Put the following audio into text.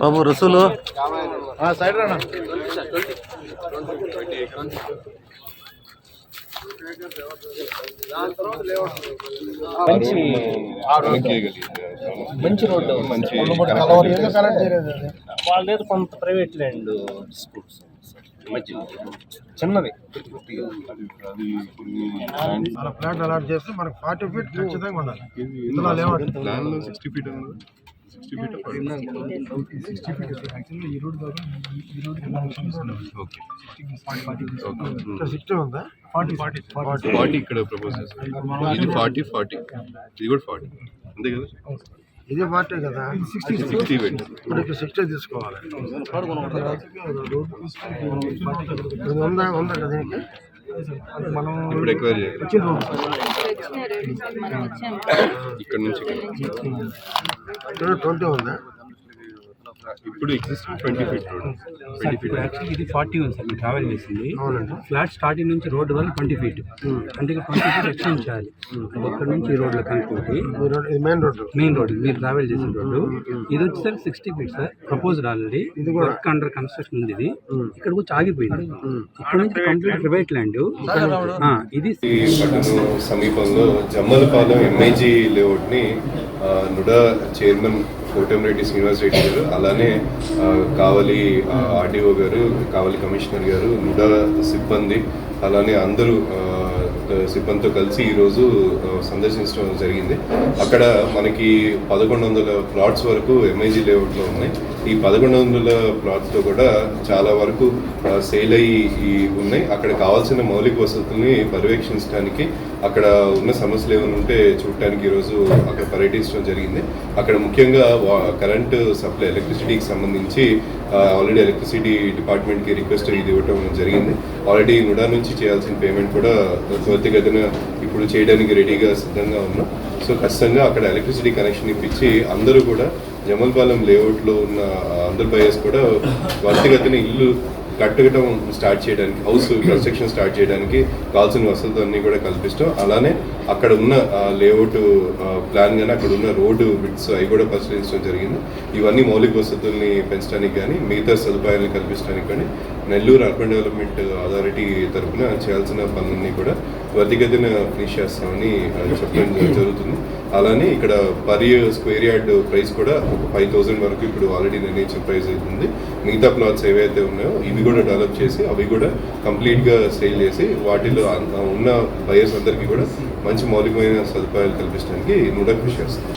బాబు Rasool. Side రానా? మంచి road. మంచి వాళ్ళ దగ్గర కొంత ప్రైవేట్ ల్యాండ్ స్కూల్స్. చిన్నవి మన ప్లాట్ అలాట్ చేస్తే మనకు ఫార్టీ ఫీట్ ఖచ్చితంగా ఉండాలి ఇందులో sixty feet sixty feet sixty feet actually ఈ రోడ్ ద్వారా ఈ రోడ్ ఓకే సిక్స్టీ ఉందా ఫార్టీ ఫార్టీ ఫార్టీ ఫార్టీ ఇక్కడ ప్రపోజ్ చేస్తారు ఇది ఫార్టీ ఫార్టీ ఇది కూడా ఫార్టీ అంతే కదా ఇది ఫార్టీ కదా. సిక్స్టీ ఇప్పుడు సిక్స్టీ తీసుకోవాలి. ఇది ఉందా ఉందా కదా దీనికి? మనం ఇప్పుడు ఇక్కడ నుంచి. ట్వంటీ ఉందా ఇప్పుడు existing twenty feet road actually ఇది ఫార్టీ ఉంది సార్. మీరు ట్రావెల్ చేసింది. అవునండి. ఫ్లాట్ స్టార్టింగ్ నుంచి రోడ్డు వరకు ట్వంటీ ఫీట్ అంటే ట్వంటీ ఫీట్ ఎక్స్టెండ్ చేయాలి. ఇక్కడ నుంచి ఈ రోడ్లో కనుక్కుంటే రోడ్ ఇది మెయిన్ రోడ్ మెయిన్ రోడ్ మీరు ట్రావెల్ చేసిన రోడ్డు ఇది వచ్చేసరికి sixty feet sir proposed already ఇది వర్క్ అండర్ కన్స్ట్రక్షన్ ఉంది ఇది. ఇక్కడ వచ్చి ఆగిపోయింది. ఇక్కడ నుంచి కంప్లీట్ ప్రైవేట్ ల్యాండ్ ఇది సమీపంలో జమ్మలపాలెం ఎంఐజీ లేఅవుట్ని నుడా చైర్మన్ కోటమిరెడ్డి శ్రీనివాస్ రెడ్డి గారు అలానే కావలి ఆర్డీఓ గారు కావలి కమిషనర్ గారు నుడా సిబ్బంది అలానే అందరూ సిబ్బందితో కలిసి ఈరోజు సందర్శించడం జరిగింది. అక్కడ మనకి పదకొండు వందల ప్లాట్స్ వరకు ఎంఐజీ లేఅవుట్లో ఉన్నాయి. ఈ పదకొండు వందల ప్లాట్స్లో కూడా చాలా వరకు సేల్ అయ్యి ఉన్నాయి. అక్కడ కావాల్సిన మౌలిక వసతుల్ని పర్యవేక్షించడానికి అక్కడ ఉన్న సమస్యలు ఏమైనా ఉంటే చూడటానికి ఈరోజు అక్కడ పర్యటించడం జరిగింది. అక్కడ ముఖ్యంగా కరెంటు సప్లై ఎలక్ట్రిసిటీకి సంబంధించి ఆల్రెడీ ఎలక్ట్రిసిటీ డిపార్ట్మెంట్కి రిక్వెస్ట్ ఇది ఇవ్వటం జరిగింది. ఆల్రెడీ నుడా నుంచి చేయాల్సిన పేమెంట్ కూడా త్వరితగతిన ఇప్పుడు చేయడానికి రెడీగా సిద్ధంగా ఉన్నాం. సో ఖచ్చితంగా అక్కడ ఎలక్ట్రిసిటీ కనెక్షన్ ఇప్పించి అందరూ కూడా జమల్పాలెం లేఅవుట్లో ఉన్న అందరు బయర్స్ కూడా త్వరితగతిన ఇల్లు కట్టడం స్టార్ట్ చేయడానికి హౌస్ కన్స్ట్రక్షన్ స్టార్ట్ చేయడానికి కావాల్సిన వసతులు అన్నీ కూడా కల్పిస్తాం అలానే అక్కడ ఉన్న లేఅవుట్ ప్లాన్ కానీ అక్కడ ఉన్న రోడ్డు బిట్స్ అవి కూడా పరిశీలించడం జరిగింది. ఇవన్నీ మౌలిక వసతుల్ని పెంచడానికి కానీ మిగతా సదుపాయాలను కల్పించడానికి కానీ నెల్లూరు అర్బన్ డెవలప్మెంట్ అథారిటీ తరఫున చేయాల్సిన పనులన్నీ కూడా త్వరితగతిన ఫినిష్ చేస్తామని చెప్పడం జరుగుతుంది. అలానే ఇక్కడ పర్ స్క్వేర్ యార్డ్ ప్రైస్ కూడా ఒక ఫైవ్ థౌసండ్ వరకు ఇప్పుడు ఆల్రెడీ నిర్ణయించిన ప్రైస్ అవుతుంది. మిగతా ప్లాట్స్ ఏవైతే ఉన్నాయో ఇవి కూడా డెవలప్ చేసి అవి కూడా కంప్లీట్గా సేల్ చేసి వాటిలో ఉన్న బయర్స్ అందరికీ కూడా మంచి మౌలికమైన సదుపాయాలు కల్పించడానికి నూట కృషి చేస్తాం